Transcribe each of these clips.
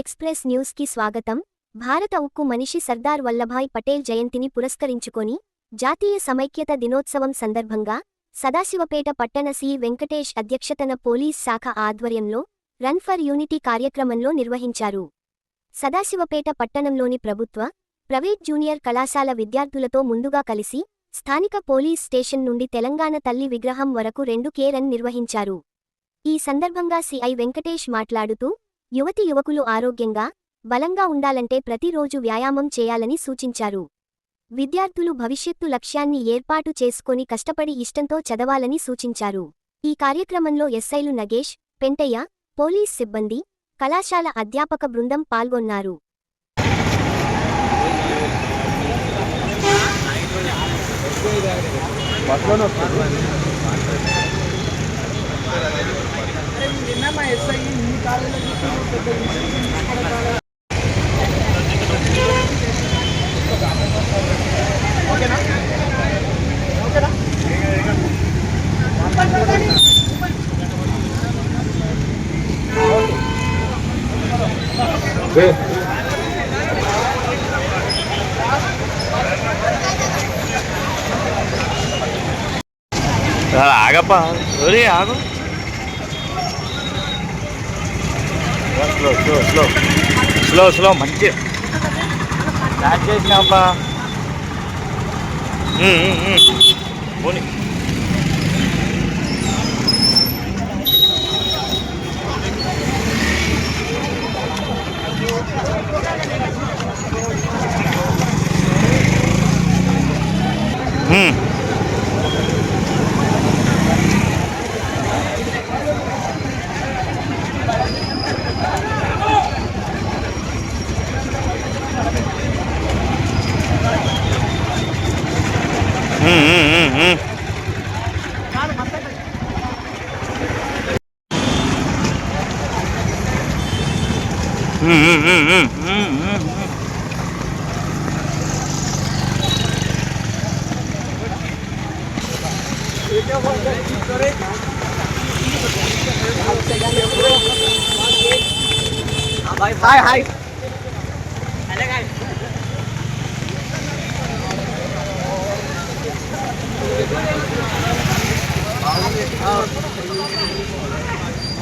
Express న్యూస్కి స్వాగతం. భారత ఉక్కు మనిషి సర్దార్ వల్లభాయ్ పటేల్ జయంతిని పురస్కరించుకొని జాతీయ సమైక్యత దినోత్సవం సందర్భంగా సదాశివపేట పట్టణ సి. వెంకటేష్ అధ్యక్షతన పోలీస్ శాఖ ఆధ్వర్యంలో రన్ ఫర్ యూనిటీ కార్యక్రమంలో నిర్వహించారు. సదాశివపేట పట్టణంలోని ప్రభుత్వ ప్రైవేట్ జూనియర్ కళాశాల విద్యార్థులతో ముందుగా కలిసి స్థానిక పోలీస్ స్టేషన్ నుండి తెలంగాణ తల్లి విగ్రహం వరకు రెండు కే రన్ నిర్వహించారు. ఈ సందర్భంగా సిఐ వెంకటేష్ మాట్లాడుతూ యువతి యువకులు ఆరోగ్యంగా బలంగా ఉండాలంటే ప్రతిరోజు వ్యాయామం చేయాలని సూచించారు. విద్యార్థులు భవిష్యత్తు లక్ష్యాన్ని ఏర్పాటు చేసుకొని కష్టపడి ఇష్టంతో చదవాలని సూచించారు. ఈ కార్యక్రమంలో ఎస్ఐలు నగేష్ పెంటయ్య పోలీస్ సిబ్బంది కళాశాల అధ్యాపక బృందం పాల్గొన్నారు. నిన్న మా ఎస్ఐ. మీ కాలేజీలో ఆగప్ప ఒరే ఆగు slow slow slow slow slow మంచి స్టార్ట్ చేసినాపా పోనీ. మ్మ్. Hai hai. Hãy subscribe cho kênh Ghiền Mì Gõ Để không Hai hai hai. video hấp dẫn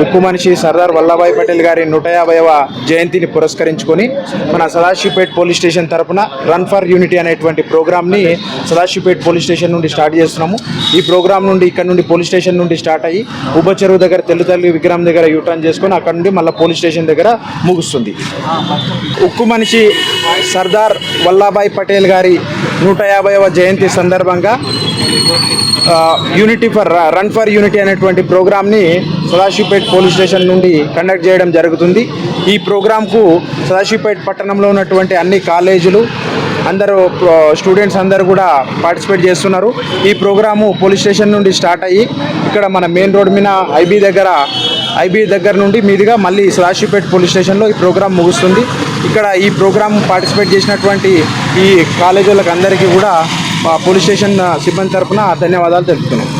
ఉక్కు మనిషి సర్దార్ వల్లభాయ్ పటేల్ గారి నూట యాభైవ జయంతిని పురస్కరించుకొని మన సదాశివపేట్ పోలీస్ స్టేషన్ తరపున రన్ ఫర్ యూనిటీ అనేటువంటి ప్రోగ్రామ్ని సదాశివపేట్ పోలీస్ స్టేషన్ నుండి స్టార్ట్ చేస్తున్నాము. ఈ ప్రోగ్రామ్ నుండి ఇక్కడ నుండి పోలీస్ స్టేషన్ నుండి స్టార్ట్ అయ్యి ఉబ్బ చెరువు దగ్గర తెల్లుతల్లి విగ్రహం దగ్గర యూటర్న్ చేసుకొని అక్కడ నుండి మళ్ళీ పోలీస్ స్టేషన్ దగ్గర ముగుస్తుంది. ఉక్కు మనిషి సర్దార్ వల్లభాయ్ పటేల్ గారి నూట యాభైవ జయంతి సందర్భంగా unity for run for unity అనేటువంటి ప్రోగ్రామ్ని సదాశివపేట్ పోలీస్ స్టేషన్ నుండి కండక్ట్ చేయడం జరుగుతుంది. ఈ ప్రోగ్రాంకు సదాశివపేట్ పట్టణంలో ఉన్నటువంటి అన్ని కాలేజీలు అందరూ స్టూడెంట్స్ అందరూ కూడా పార్టిసిపేట్ చేస్తున్నారు. ఈ ప్రోగ్రాము పోలీస్ స్టేషన్ నుండి స్టార్ట్ అయ్యి ఇక్కడ మన మెయిన్ రోడ్ మీద ఐబీ దగ్గర ఐబీ దగ్గర నుండి మీదుగా మళ్ళీ సదాశివపేట్ పోలీస్ స్టేషన్లో ఈ ప్రోగ్రాం ముగుస్తుంది. ఇక్కడ ఈ ప్రోగ్రాం పార్టిసిపేట్ చేసినటువంటి ఈ కాలేజీలకు అందరికీ కూడా పోలీస్ స్టేషన్ సిబ్బంది తరపున ధన్యవాదాలు తెలుపుతున్నాం.